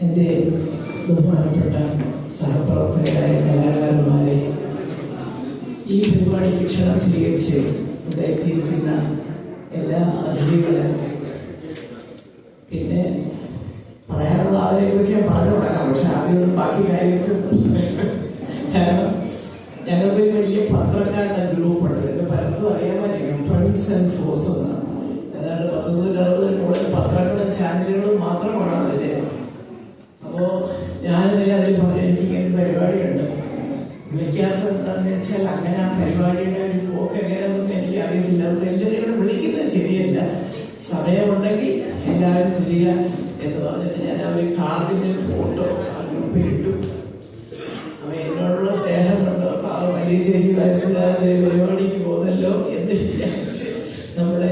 എന്റെ ബഹുമാനപ്പെട്ട സഹപ്രവർത്തകരായ കലാകാരന്മാരെ ഈ പരിപാടിക്ക് ക്ഷണം സ്വീകരിച്ച് ഇവിടെ എത്തിയിരിക്കുന്ന എല്ലാ അതിഥികളും പിന്നെ പറയാനുള്ള ആളെ കുറിച്ച് ഞാൻ പറഞ്ഞു തുടങ്ങാം പക്ഷെ ആദ്യം ബാക്കി കാര്യങ്ങൾ കാരണം ഞങ്ങൾക്ക് ഒരു വലിയ പത്രക്കാരുടെ ഗ്രൂപ്പുണ്ട്. എന്റെ പലർക്കും അറിയാമായിരിക്കും ഫ്രണ്ട്സ് ആൻഡ് ഫോഴ്സ് എന്നാണ് ഏതാണ്ട് പത്തൊമ്പത് അറുപത് കൂടുതൽ പത്രങ്ങളും ചാനലുകളും മാത്രമാണ് അതിന്റെ അപ്പോ ഞാനിതിൽ അതിൽ പറഞ്ഞു എനിക്ക് ഇങ്ങനെ പരിപാടിയുണ്ട്. വിളിക്കാത്തത് എന്താണെന്ന് വെച്ചാൽ അങ്ങനെ ആ പരിപാടിയുടെ ഒരു പോക്ക് എങ്ങനെയാണെന്നൊന്നും എനിക്ക് അറിയത്തില്ല അതുകൊണ്ട് എല്ലാവരും കൂടെ വിളിക്കുന്നത് ശരിയല്ല സമയമുണ്ടെങ്കിൽ എല്ലാവരും ചെയ്യാൻ എന്ന് പറഞ്ഞിട്ട് ഞാൻ അവർ ഒരു കാർഡിന്റെ ഫോട്ടോ ഗ്രൂപ്പിൽ ഇട്ടു. അവ എന്നോടുള്ള സ്നേഹം കൊണ്ട്. ആ വലിയ ചേച്ചി വയസ്സില്ലാതെ പരിപാടിക്ക് പോകുന്നല്ലോ എന്ന് വിചാരിച്ച് നമ്മുടെ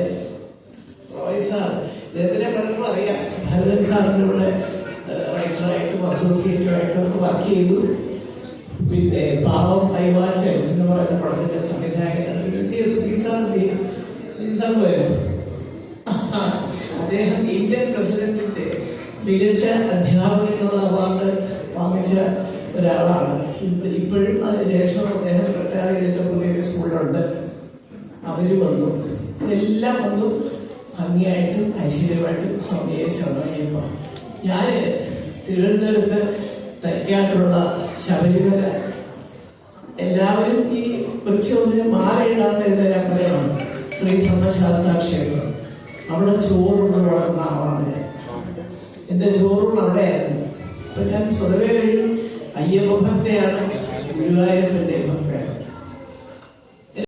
സാർ ഇദ്ദേഹത്തിനെ പലർക്കും അറിയാം. ഭരതൻ സാറിന്റെ കൂടെ റൈറ്ററായിട്ടും വർക്ക് ചെയ്തു. പിന്നെ പാവം കൈവാച്ചൻ എന്ന് പറയുന്ന അദ്ദേഹം ഇന്ത്യൻ പ്രസിഡന്റിന്റെ മികച്ച അധ്യാപകൻ എന്നുള്ള അവാർഡ് വാങ്ങിച്ച ഒരാളാണ്. ഇപ്പോഴും അതിനുശേഷം അദ്ദേഹം റിട്ടയർ ചെയ്തിട്ട് പുതിയൊരു സ്കൂളിലുണ്ട്. അവർ വന്നു. എല്ലാം വന്നു ഭംഗിയായിട്ടും ഐശ്വര്യമായിട്ടും സ്വാമിയെ ശ്രമയുമ്പോൾ ഞാൻ തിരുവനന്തപുരത്ത് തൈക്കാട്ടുള്ള ശബരിമല എല്ലാവരും ഈ വൃക്ഷത്തിന് മാലയിടാൻ വരുന്ന അമ്പലമാണ് ശ്രീ ധർമ്മശാസ്ത്ര അവിടെ ചോറുണ്ട് വളർന്ന ആളാണ്. എന്റെ ചോറും അവിടെയായിരുന്നു അപ്പൊ ഞാൻ സ്വതവേ അയ്യപ്പ ഭക്തയാണ് ഗുരുവായൂരപ്പന്റെ ഭക്ത